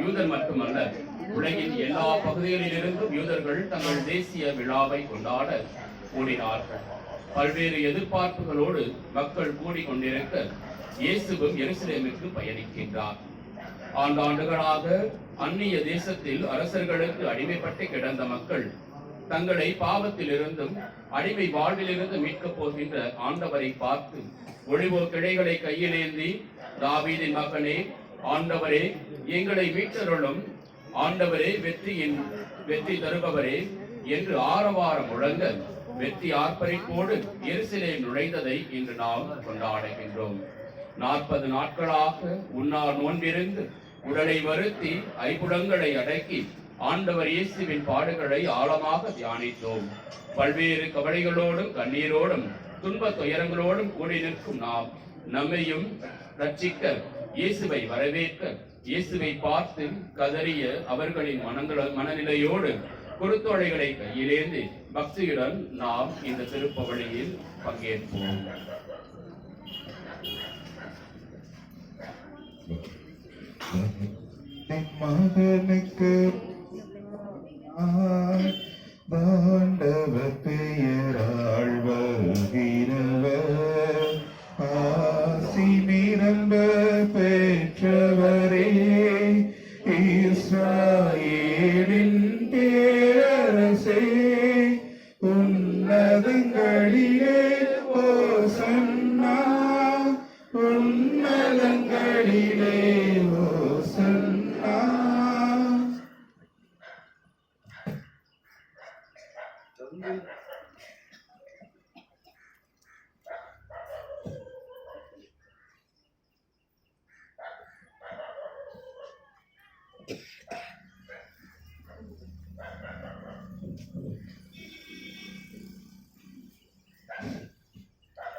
யூதர் மட்டுமல்ல உலகின் எல்லா பகுதிகளிலிருந்தும் யூதர்கள் தங்கள் தேசிய விழாவை கொண்டாட கூடினார்கள். பல்வேறு எதிர்பார்ப்புகளோடு மக்கள் கூடிக்கொண்டிருக்க இயேசுவும் எருசலேமுக்கு பயணிக்கின்றார். ஆண்டாண்டுகளாக அந்நிய தேசத்தில் அரசர்களுக்கு அடிமைப்பட்டு கிடந்த மக்கள் தங்களை பாவத்திலிருந்தும் அடிமை வாழ்விலிருந்து மீட்கப் போகின்ற ஆண்டவரை பார்த்து ஒளிவோ கிளைகளை கையிலேந்தி தாவீதின் மகனே ஆண்டவரே எங்களை மீட்டருளும். ஆண்டவரே வெற்றியின் வெற்றி தருபவரே என்று ஆரவாரம் முழங்க வெற்றி ஆர்ப்பரிப்போடு எரிசிலே நுழைந்ததை இன்று நாம் கொண்டாடுகின்றோம். நாற்பது நாட்களாக உன்னார் நோன்பிருந்து உடலை வருத்தி ஐப்புலங்களை அடக்கி ஆண்டவர் இயேசுவின் பாடுகளை ஆழமாக தியானித்தோம். பல்வேறு கவலைகளோடும் கண்ணீரோடும் துன்ப துயரங்களோடும் கூடி நிற்கும் நாம் நம்மையும் ரட்சிக்க இயேசுவை வரவேற்க இயேசுவை பார்த்து கதறிய அவர்களின் மனங்கள மனநிலையோடு குருத்தோழைகளை கையிலேந்து பக்தியுடன் நாம் இந்த திருப்பவழியில் பங்கேற்போம். மகனுக்கு பாண்டவர் பெயர்.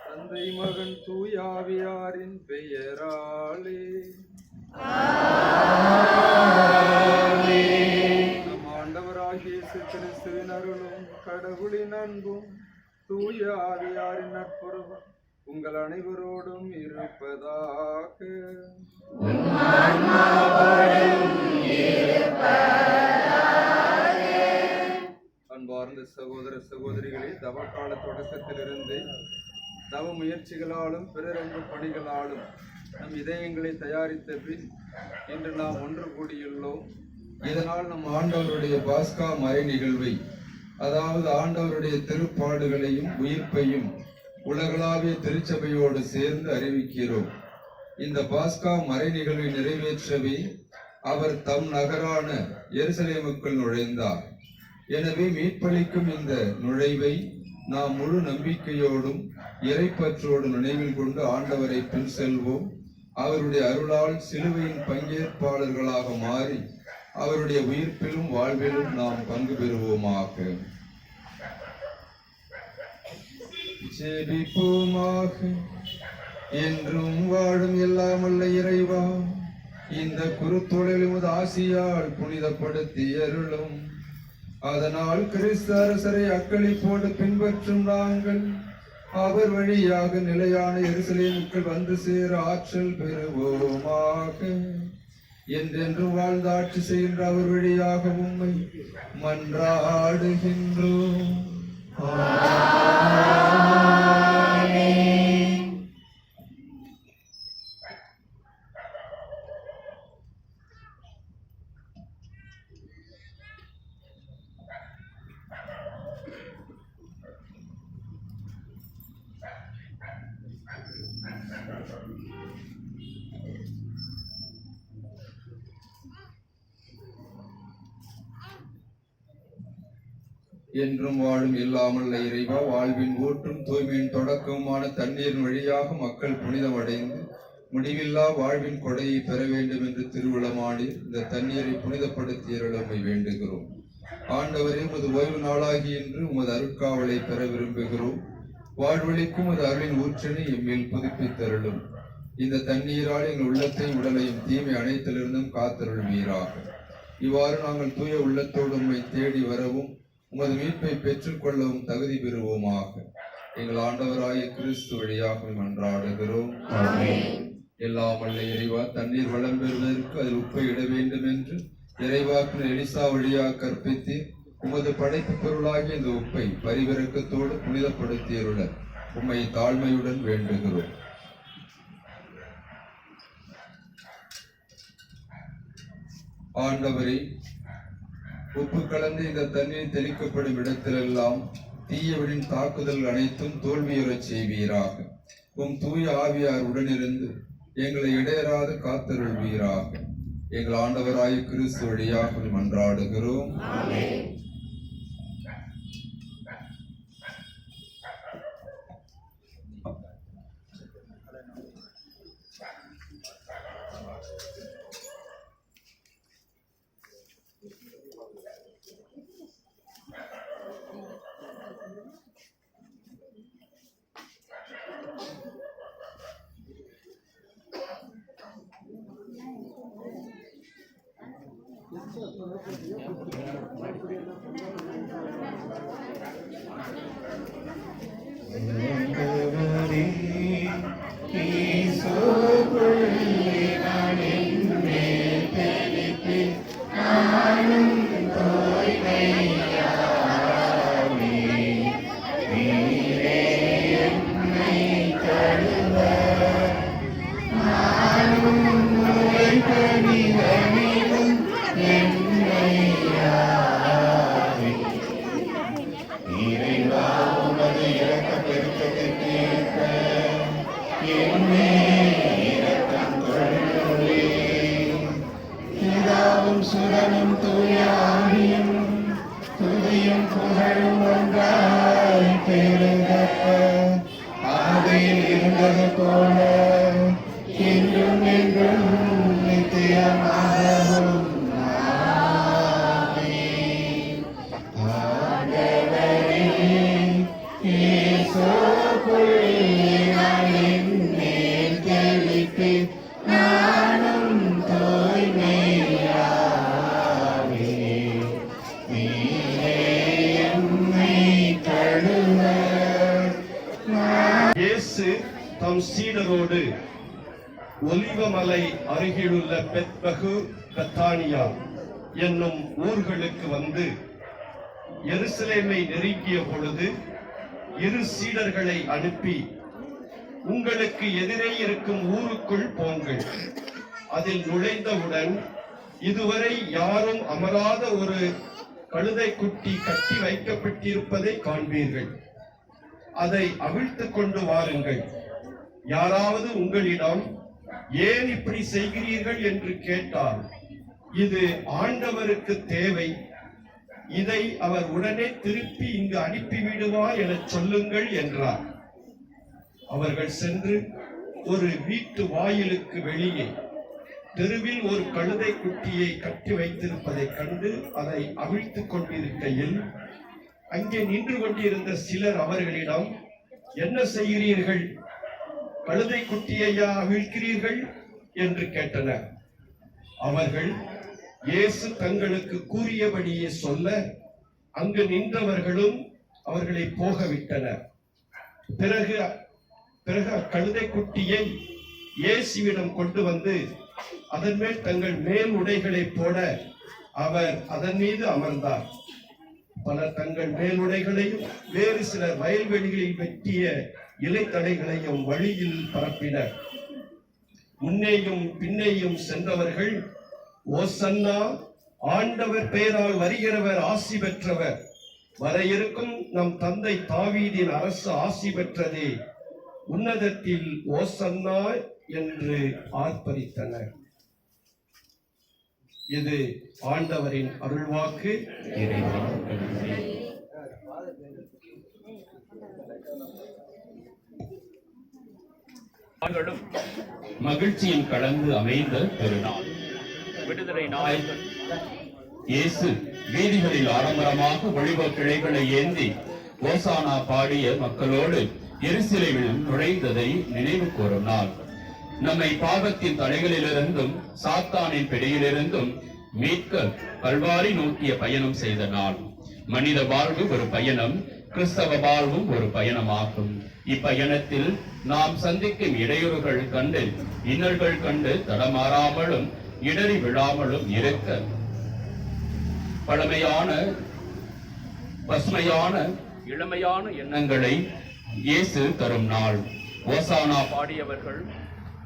தந்தை மகன் தூயாவியாரின் பெயராலே. நம் ஆண்டவராகிய கிறிஸ்துவின் அருளும் கடவுளின் அன்பும் தூயாவியாரின் நட்புறவும் உங்கள் அனைவரோடும் இருப்பதாக. அன்பார்ந்த சகோதர சகோதரிகளே தவக்கால தொடக்கத்திலிருந்து தவ முயற்சிகளாலும் பிறரன்பு பணிகளாலும் நம் இதயங்களை தயாரித்த பின் இன்று நாம் ஒன்று கூடியுள்ளோம். இதனால் நம் ஆண்டவருடைய பாஸ்கா மறை நிகழ்வை அதாவது ஆண்டவருடைய திருப்பாடுகளையும் உயிர்ப்பையும் உலகளாவிய திருச்சபையோடு சேர்ந்து அறிவிக்கிறோம். இந்த பாஸ்கா மறை நிகழ்வை நிறைவேற்றவே அவர் தம் நகரான எருசலேமுக்குள் நுழைந்தார். எனவே மீட்பளிக்கும் இந்த நுழைவை நாம் முழு நம்பிக்கையோடும் இறைப்பற்றோடும் நினைவில் கொண்டு ஆண்டவரை பின் செல்வோம். அவருடைய அருளால் சிலுவையின் பங்கேற்பாளர்களாக மாறி அவருடைய உயிர்ப்பிலும் வாழ்விலும் நாம் பங்கு பெறுவோமாக. ஜெபிப்போமாக. என்றும் வாழும் எல்லாமல்ல இறைவா இந்த குருத்தொழில் ஆசியால் புனிதப்படுத்தி அருளும். அதனால் கிறிஸ்து அரசரை அக்களிப்போடு பின்பற்றும் நாங்கள். அவர் வழியாக நிலையான எருசலேமுக்கு வந்து சேர ஆற்றல் பெறுவோமாக. என்றென்றும் வாழ்ந்து ஆட்சி செய்கின்ற அவர் வழியாக உண்மை மன்றாடுகின்றோம். என்றும் வாழும் இல்லாமல் இறைவா வாழ்வின் ஊற்றும் தூய்மையின் தொடக்கமான தண்ணீரின் வழியாக மக்கள் புனிதமடைந்து முடிவில்லா வாழ்வின் கொடையை பெற வேண்டும் என்று திருவிழமாடி இந்த தண்ணீரை புனிதப்படுத்தியருளமை வேண்டுகிறோம். ஆண்டவரே உமது ஓய்வு நாளாகி என்று உமது அருட்காவலை பெற விரும்புகிறோம். வாழ்வழிக்கும் அது அருளின் ஊற்றினை எம்மேல் புதுப்பித்தருளும். இந்த தண்ணீரால் எங்கள் உள்ளத்தையும் உடலையும் தீமை அனைத்திலிருந்தும் காத்தருள்வீராக இவ்வாறு நாங்கள் தூய உள்ளத்தோடு உண்மை தேடி வரவும் உமது மீட்பை பெற்றுக்கொள்ளவும் தகுதி பெறுவோமாக. எங்கள் ஆண்டவராய கிறிஸ்து வழியாக மன்றாடுகிறோம் எல்லாம் வல்ல இறைவா தண்ணீர் வளம் பெறுவதற்கு அதில் உப்பை இட வேண்டும் என்று இறைவாக்கின எலிசா வழியாக கற்பித்து உமது படைப்பு பொருளாகிய இந்த உப்பை பரிவிறக்கத்தோடு புனிதப்படுத்தியருள உம்மை தாழ்மையுடன் வேண்டுகிறோம். ஆண்டவரே உப்பு கலந்து இந்த தண்ணீர் தெளிக்கப்படும் இடத்திலெல்லாம் தீயவனின் தாக்குதல் அனைத்தும் தோல்வியுறச் செய்வீராக. உம் தூய ஆவியார் உடனிருந்து எங்களை இடையராது காத்தருள்வீராக. எங்கள் ஆண்டவராய கிறிஸ்து வழியாக மன்றாடுகிறோம். ஆண்டவரே, துதியும் புகழும் ஒன்றாய் பெருகப்ப ஆதியில் இருந்தது போல என்றும் என்றும் நித்தியமா திருவண்ணாமலை அருகிலுள்ள பெத்பகு கத்தானியா என்னும் ஊர்களுக்கு வந்து எருசலேமை நெருங்கிய பொழுது இரு சீடர்களை அனுப்பி உங்களுக்கு எதிரே இருக்கும் ஊருக்குள் போங்கள். அதில் நுழைந்தவுடன் இதுவரை யாரும் அமராத ஒரு கழுதை குட்டி கட்டி வைக்கப்பட்டிருப்பதை காண்பீர்கள். அதை அவிழ்த்து கொண்டு வாருங்கள். யாராவது உங்களிடம் ஏன் இப்படி செய்கிறீர்கள் என்று கேட்டார் இது ஆண்டவருக்கு தேவை. இதை அவர் உடனே திருப்பி இங்கு அனுப்பிவிடுவார் எனச் சொல்லுங்கள் என்றார். அவர்கள் சென்று ஒரு வீட்டு வாயிலுக்கு வெளியே தெருவில் ஒரு கழுதை குட்டியை கட்டி வைத்திருப்பதைக் கண்டு அதை அவிழ்த்துக் கொண்டிருக்கையில் அங்கே நின்று கொண்டிருந்த சிலர் அவர்களிடம் என்ன செய்கிறீர்கள்? கழுதை குட்டியையா அவிழ்க்கிறீர்கள் என்று கேட்டனர். அவர்கள் இயேசு தங்களுக்கு கூறியபடியே சொல்ல அங்கு நின்றவர்களும் அவர்களை போக விட்டனர் பிறகு பிறகு அக்கழுதை குட்டியை இயேசுவிடம் கொண்டு வந்து அதன் மேல் தங்கள் மேல் உடைகளை போட அவர் அதன் மீது அமர்ந்தார். பலர் தங்கள் மேல் உடைகளையும் வேறு சிலர் வயல்வெளிகளில் வெட்டிய இலைத்தடைகளையும் வழியில் பரப்பினர். முன்னேயும் பின்னேயும் சென்றவர்கள் ஓசன்னா ஆண்டவர் பெயரால் வருகிறவர் ஆசி பெற்றவர். வர இருக்கும் நம் தந்தை தாவீதின் அரசு ஆசி பெற்றதே. உன்னதத்தில் ஓசன்னா என்று ஆர்ப்பரித்தனர். இது ஆண்டவரின் அருள்வாக்கு இறைவா நன்றி. நாங்களும் மகிழ்ச்சியும் கலந்து அமைந்த திருநாள் விடுதலை நாயகன் இயேசு வீதிகளில் ஆடம்பரமாக ஒளிவ கிளைகளை ஏந்தி ஓசானா பாடிய மக்களோடு எருசலேமில் நுழைந்ததை நினைவு கூறும் நாள். நம்மை பாவத்தின் தடைகளிலிருந்தும் சாத்தானின் பிடியிலிருந்தும் மீட்க கல்வாரி நோக்கிய பயணம் செய்த நாள். மனித வாழ்வு ஒரு பயணம் கிறிஸ்தவ வாழ்வும் ஒரு பயணமாகும். இப்பயணத்தில் நாம் சந்திக்கும் இடையூறுகள் கண்டு இன்னல்கள் கண்டு தடமாறாமலும் இடறி விழாமலும் இருக்க. பழமையான பசுமையான இளமையான எண்ணங்களை இயேசு தரும் நாள். ஓசானா பாடியவர்கள்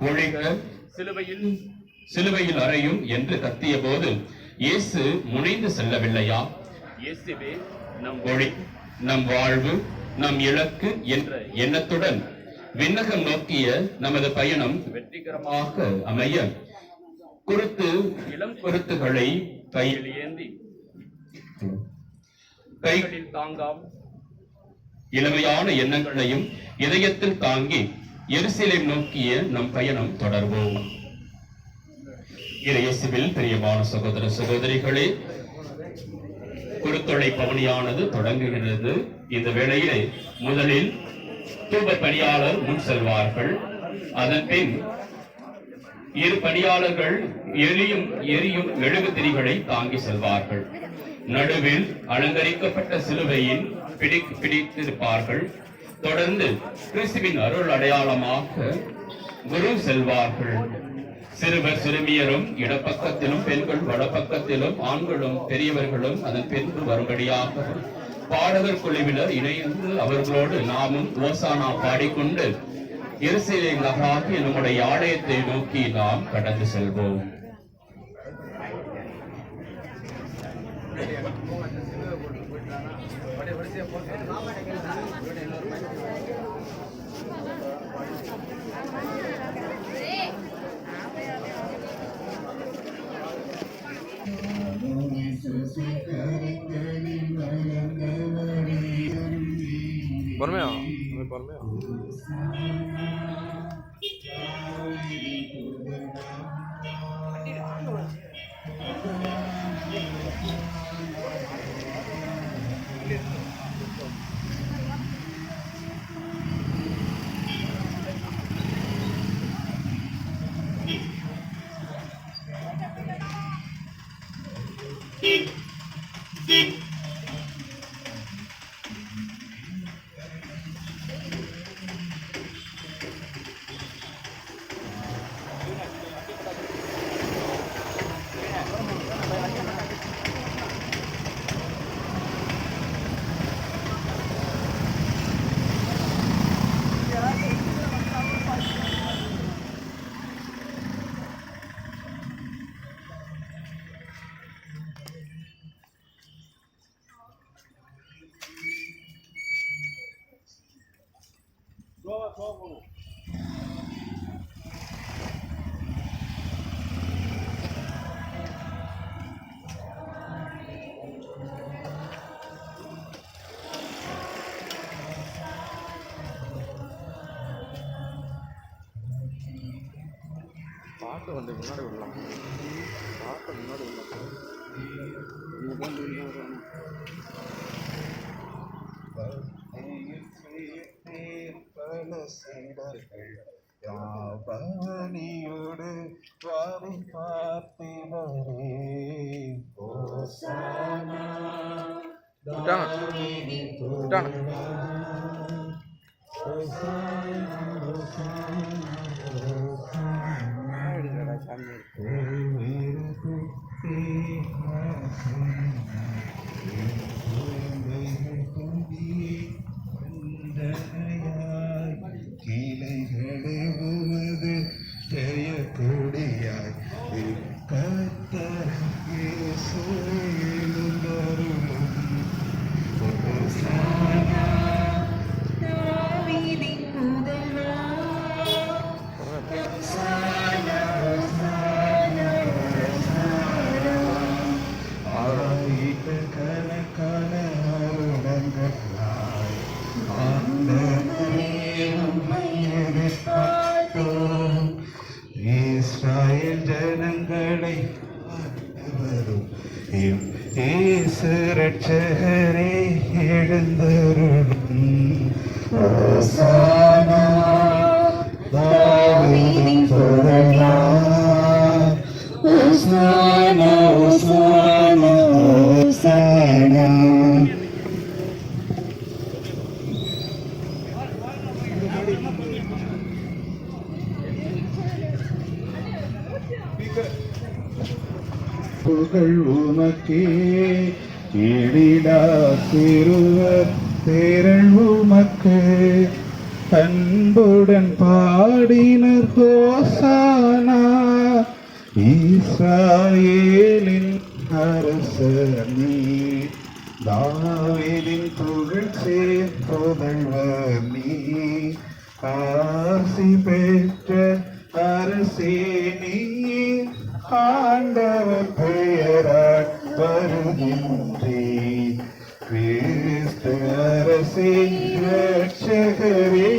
ஒழிக சிலுவையில் சிலுவையில் அறையும் என்று கத்திய போது இயேசு முனைந்து செல்லவில்லையா? இயேசுவே நம் ஒளி நம் வாழ்வு நம் இலக்கு என்ற எண்ணத்துடன் விண்ணகம் நோக்கிய நமது பயணம் வெற்றிகரமாக அமைய குருத்து இளம் கருத்துகளை கையில் ஏந்தி கைகளில் தாங்காம். இளமையான எண்ணங்களையும் இதயத்தில் தாங்கி எரிசிலை நோக்கிய நம் பயணம் தொடர்வோம். இயேசுவில் பிரியமான சகோதர சகோதரிகளே குருத்தொடை பவனியானது தொடங்குகிறது. இந்த வேளையிலே முதலில் தூப பணியாளர் முன் செல்வார்கள். அதன் பின் இரு பணியாளர்கள் எரியும் எரியும் மெழுகுதிரிகளை தாங்கி செல்வார்கள். நடுவில் அலங்கரிக்கப்பட்ட சிலுவையின் பிடி பிடித்திருப்பார்கள். தொடர்ந்து கிறிஸ்துவின் அருள் அடையாளமாக குரு செல்வார்கள். சிறுவர் சிறுமியரும் இடப்பக்கத்திலும் பெண்கள் வடப்பக்கத்திலும் ஆண்களும் பெரியவர்களும் அதன் பின்பு வரும்படியாக பாடகர் குழுவினர் இணைந்து அவர்களோடு நாமும் ஓசானா பாடிக்கொண்டு இருசிலை நகராகி நம்முடைய ஆலயத்தை நோக்கி நாம் கடந்து செல்வோம். പുറമെയോ പുറമെയോ Beep. பாட்டு வந்து முன்னாடி விடலாம் பாட்டை முன்னாடி விடலாம் இங்கே தான் இங்கே வரணும் யாவனியோடு வாரி பார்த்திவரே ஓசானா. கிளைகளே அமைச்சரே எழுந்தருளும். புகழ் உமக்கே எழிலா சிறுவர் தேரள் உமக்கு அன்புடன் பாடினர் ஹோசானா இஸ்ராயேலின் அரசனே தாவீதின் புகழ் சேர்ப்புதழ்வர் நீ ஆசி பெற்ற அரசே நீ ஆண்டவர் பெயரால் வருகின்றே கிறிஸ்து அரசே ரட்சகரே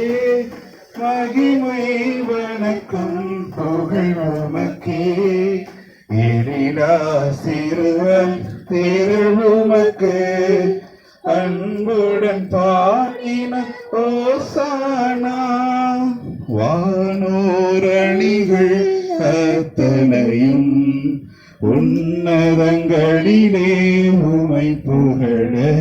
மகிமை வணக்கம் புகழ் உமக்கே எழிலா சிறுவன் திருவுமக்கு அன்புடன் பாடின உன்னதங்களிலே உமை புகழ.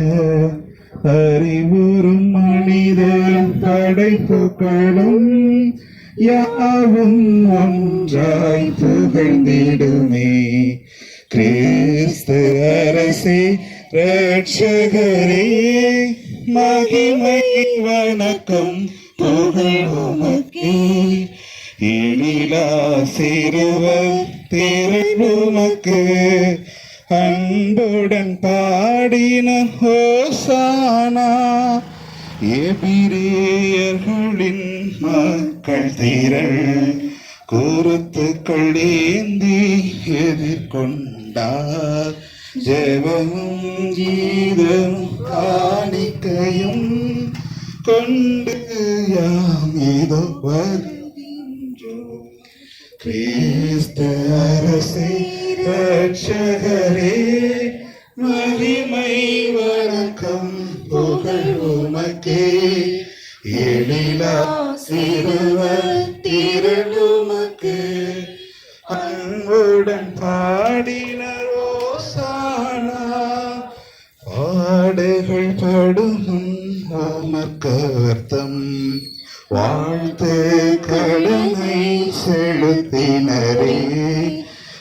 அறிவுறும் மனிதன் படைப்புகளும் யாவும் ஒன்றாய் புகழ்ந்திடுமே. கிறிஸ்து அரசே ரட்சகரே மகிமை வணக்கம் புகழ் உமக்கே. எழிலா சிறுவர் திருவுமக்கு அன்புடன் பாடின ஹோசானா எபிரேயர்களின் மக்கள் திரள் குருத்துக்கள் ஏந்தி எதிர்கொண்டார். ஜெபமும் கீதம் காணிக்கையும் கொண்டு யாம் இதோ வருகின்றோம் கிறிஸ்து ரட்சகரே மகிமை வணக்கம். புகழ் உமக்கே. எழிலா சிறுவர் திருளுமக்கு அன்புடன் பாடினர் ஓசானா பாடுகள் படும் அமர்க்கர்த்தம் வாழ்த்து தினரே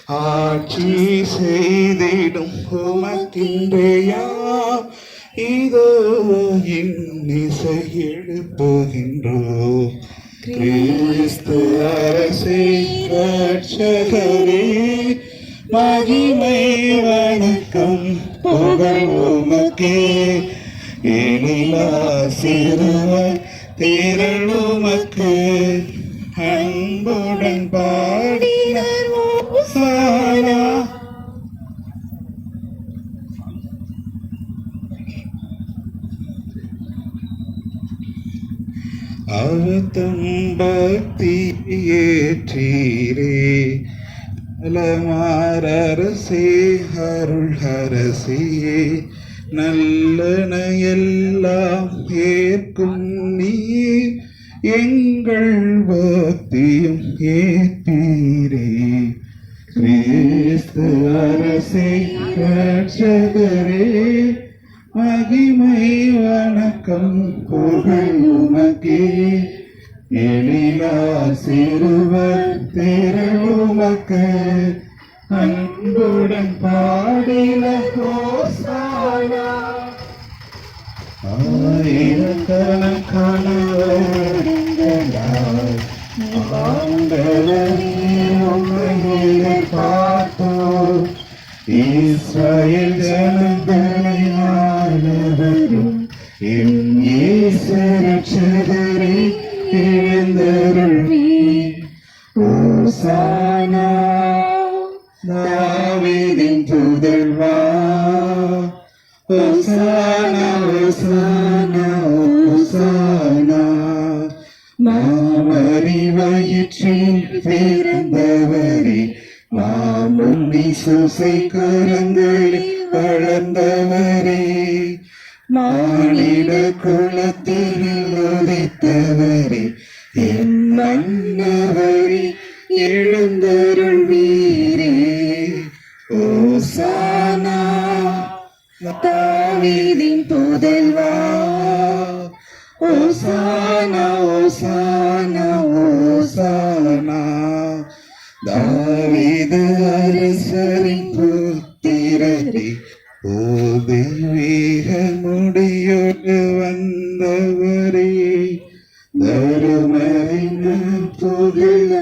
ஆட்சி செய்திடும் உமக்கின்றையா? இதோ இன்னிசை எழுப்புகின்றோ கிறிஸ்து அரசை ரட்சகரே மகிமை வணக்கம் புகழ் உமக்கே. எழிலா சிறுவர் திரளுமக்கு அன்புடன் பாடினர் ஓசானா. அவத்தம் பக்தி ஏற்றீரே நலமாரரசே அருள் அரசே நல்லன எல்லாம் ஏற்கும் நீ எங்கள் பக்தியும் ஏத்தீரே கிறிஸ்து அரசை ரட்சகரே மகிமை வணக்கம் புகழ் உமக்கே. எழிலா சிறுவர் திருவுமக்கு அன்புடன் பாடின கோசாயா ஆயிரக்கணக்கான കാത്തു ഇസ്രായേൽ ജനതനെ ആലവരും രക്ഷകരെ എഴുന്നരുൾവി ഓസാന ദാവിദിൻ வயிற்றில் பிறந்தவரே நாமும் சூசை கரங்களில் வளர்ந்தவரே. மானிட குலத்தில் உதைத்தவரே என் மன்னவரே எழுந்தருள் வீரே. ஓசானா தாவீதின் புதல்வா. ஓசானா ஓசானா. ഹോസാന ദാവീദ് അനുസരിൻ പുത്തിരനെ ഓ ദൈവീക മുടിയോട്ട് വന്നവരെ ധരുമറിഞ്ഞ പുകഴ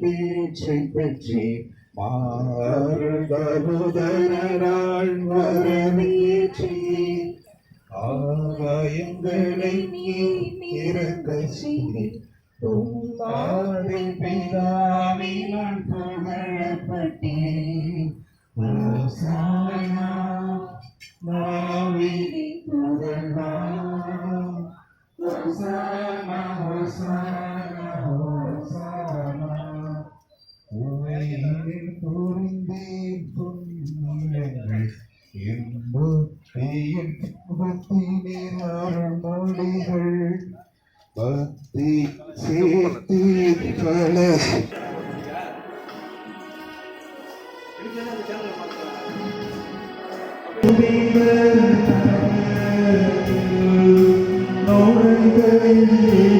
பேச்சை பற்றி மாறுதருதரால் வரவேற்றி ஆகாயங்களை நீ இறங்க செய்தி உம்மாதை பிதாவே நான் புகழப்பட்டேன் பக்தி சேர்த்து பல baby.